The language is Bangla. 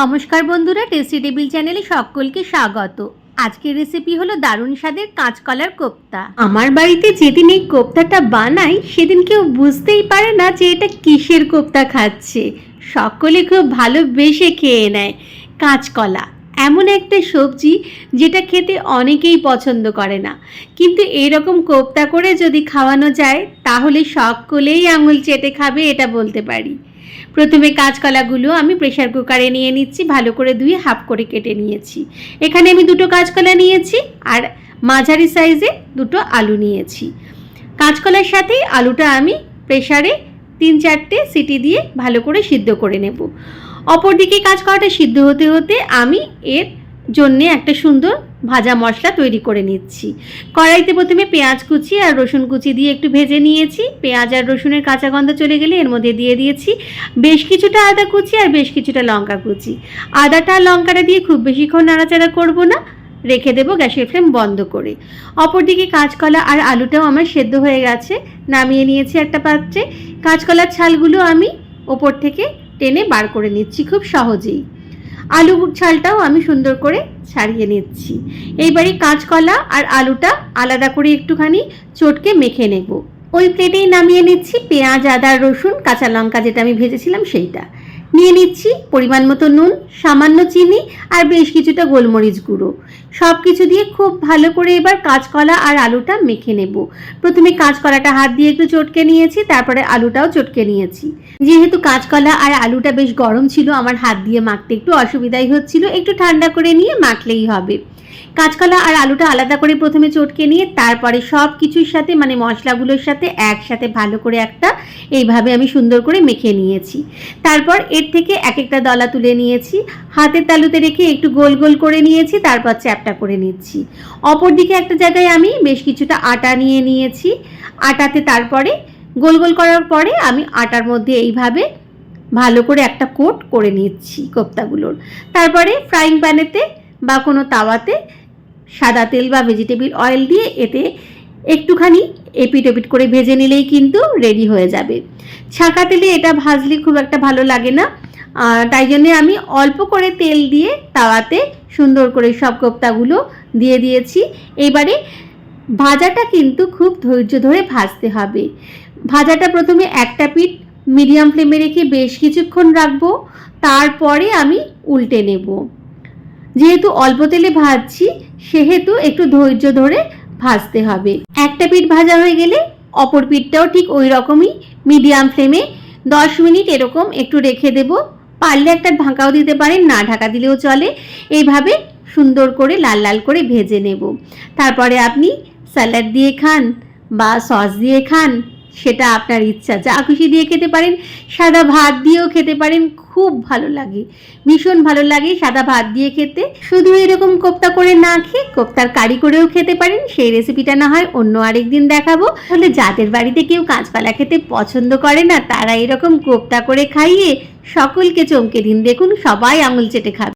নমস্কার বন্ধুরা, টেস্টি টেবিল চ্যানেলে সকলকে স্বাগত। আজকের রেসিপি হলো দারুণ স্বাদের কাঁচকলার কোপ্তা। আমার বাড়িতে যেদিন এই কোপ্তাটা বানাই, সেদিন কেউ বুঝতেই পারে না যে এটা কিসের কোপ্তা খাচ্ছে। সকলে খুব ভালোবেসে খেয়ে নেয়। কাঁচকলা। এমন একটা সবজি যেটা খেতে অনেকেই পছন্দ করে না। কিন্তু এইরকম কোপ্তা করে যদি খাওয়ানো যায়, তাহলে সকলেই আঙুল চেটে খাবে, এটা বলতে পারি। প্রথমে কাঁচকলাগুলো আমি প্রেশার কুকারে নিয়ে নিচ্ছি, ভালো করে ধুয়ে হাফ করে কেটে নিয়েছি। এখানে আমি দুটো কাঁচকলা নিয়েছি আর মাঝারি সাইজে দুটো আলু নিয়েছি। কাঁচকলার সাথেই আলুটা আমি প্রেশারে তিন চারটে সিটি দিয়ে ভালো করে সিদ্ধ করে নেব। অপরদিকে করাটা সিদ্ধ হতে হতে আমি এর জন্যে একটা সুন্দর ভাজা মশলা তৈরি করে নিচ্ছি। কড়াইতে প্রথমে পেঁয়াজ কুচি আর রসুন কুচি দিয়ে একটু ভেজে নিয়েছি। পেঁয়াজ আর রসুনের কাঁচা গন্ধ চলে গেলে এর মধ্যে দিয়ে দিয়েছি বেশ কিছুটা আদা কুচি আর বেশ কিছুটা লঙ্কা কুচি। আদাটা আর লঙ্কাটা দিয়ে খুব বেশিক্ষণ নাড়াচাড়া করব না, রেখে দেবো গ্যাসের ফ্লেম বন্ধ করে। অপরদিকে কাঁচকলা আর আলুটাও আমার সেদ্ধ হয়ে গেছে, নামিয়ে নিয়েছি একটা পাত্রে। কাঁচকলার ছালগুলো আমি ওপর থেকে টেনে বার করে নিচ্ছি খুব সহজেই। আলু ছালটাও আমি সুন্দর করে ছাড়িয়ে নিচ্ছি। এইবারে কাঁচকলা আর আলুটা আলাদা করে একটুখানি চটকে মেখে নেব। ওই প্লেটেই নামিয়ে নিচ্ছি পেঁয়াজ, আদা, রসুন, কাঁচা লঙ্কা যেটা আমি ভেজেছিলাম সেইটা। নিয়ে নিচ্ছি পরিমাণ মতো নুন, সামান্য চিনি আর বেশ কিছুটা গোলমরিচ গুঁড়ো। সব কিছু দিয়ে খুব ভালো করে এবার কাঁচকলা আর আলুটা মেখে নেব। প্রথমে কাঁচকলাটা হাত দিয়ে একটু চটকে নিয়েছি, তারপরে আলুটাও চটকে নিয়েছি। যেহেতু কাঁচকলা আর আলুটা বেশ গরম ছিল, আমার হাত দিয়ে মাখতে একটু অসুবিধাই হচ্ছিল, একটু ঠান্ডা করে নিয়ে মাখলেই হবে। কাঁচকলা আর আলুটা আলাদা করে প্রথমে চটকে নিয়ে, তারপরে সব কিছুর সাথে মানে মশলাগুলোর সাথে একসাথে ভালো করে একটা, এইভাবে আমি সুন্দর করে মেখে নিয়েছি। তারপর এর থেকে এক একটা দলা তুলে নিয়েছি। হাতের তালুতে রেখে একটু গোল গোল করে নিয়েছি, তারপর চ্যাপটা করে নিচ্ছি। অপরদিকে একটা জায়গায় আমি বেশ কিছুটা আটা নিয়ে নিয়েছি। আটাতে তারপরে গোল গোল করার পরে আমি আটার মধ্যে এইভাবে ভালো করে একটা কোট করে নিচ্ছি কোপ্তাগুলোর। তারপরে ফ্রাইং প্যানেতে বা কোনো তাওয়াতে সাদা তেল বা ভেজিটেবিল অয়েল দিয়ে এতে একটুখানি এপিট ওপিট করে ভেজে নিলেই কিন্তু রেডি হয়ে যাবে। ছাঁকা তেলে এটা ভাজলে খুব একটা ভালো লাগে না। তাই জন্যে আমি অল্প করে তেল দিয়ে তাওয়াতে সুন্দর করে সব কোপ্তাগুলো দিয়ে দিয়েছি। এবারে ভাজাটা কিন্তু খুব ধৈর্য ধরে ভাজতে হবে। ভাজাটা প্রথমে একটা পিঠ মিডিয়াম ফ্লেমে রেখে বেশ কিছুক্ষণ রাখব, তারপরে আমি উল্টে নেব। যেহেতু অল্প তেলে ভাজছি, সেহেতু একটু ধৈর্য ধরে ভাজতে হবে। একটা পিঠ ভাজা হয়ে গেলে অপর পিঠটাও ঠিক ওই রকমই মিডিয়াম ফ্লেমে দশ মিনিট এরকম একটু রেখে দেব। পারলে একটা ঢাকাও দিতে পারেন, না ঢাকা দিলেও চলে। এইভাবে সুন্দর করে লাল লাল করে ভেজে নেব। তারপরে আপনি স্যালাড দিয়ে খান বা সস দিয়ে খান। সেটা আপনার ইচ্ছা। খুশি দিয়ে খেতে পারেন, সাদা ভাত দিয়েও খেতে পারেন, খুব ভালো লাগে। ভীষণ ভালো লাগে সাদা ভাত দিয়ে খেতে। শুধু এরকম কোপ্তা করে না খেয়ে কোপ্তার কারি করেও খেতে পারেন। সেই রেসিপিটা না হয় অন্য আরেক দিন দেখাবো। তাহলে যাদের বাড়িতে কেউ কাঁচপালা খেতে পছন্দ করে না, তারা এরকম কোপ্তা করে খাইয়ে সকলকে চমকে দিন। দেখুন সবাই আঙুল চেটে খাবে।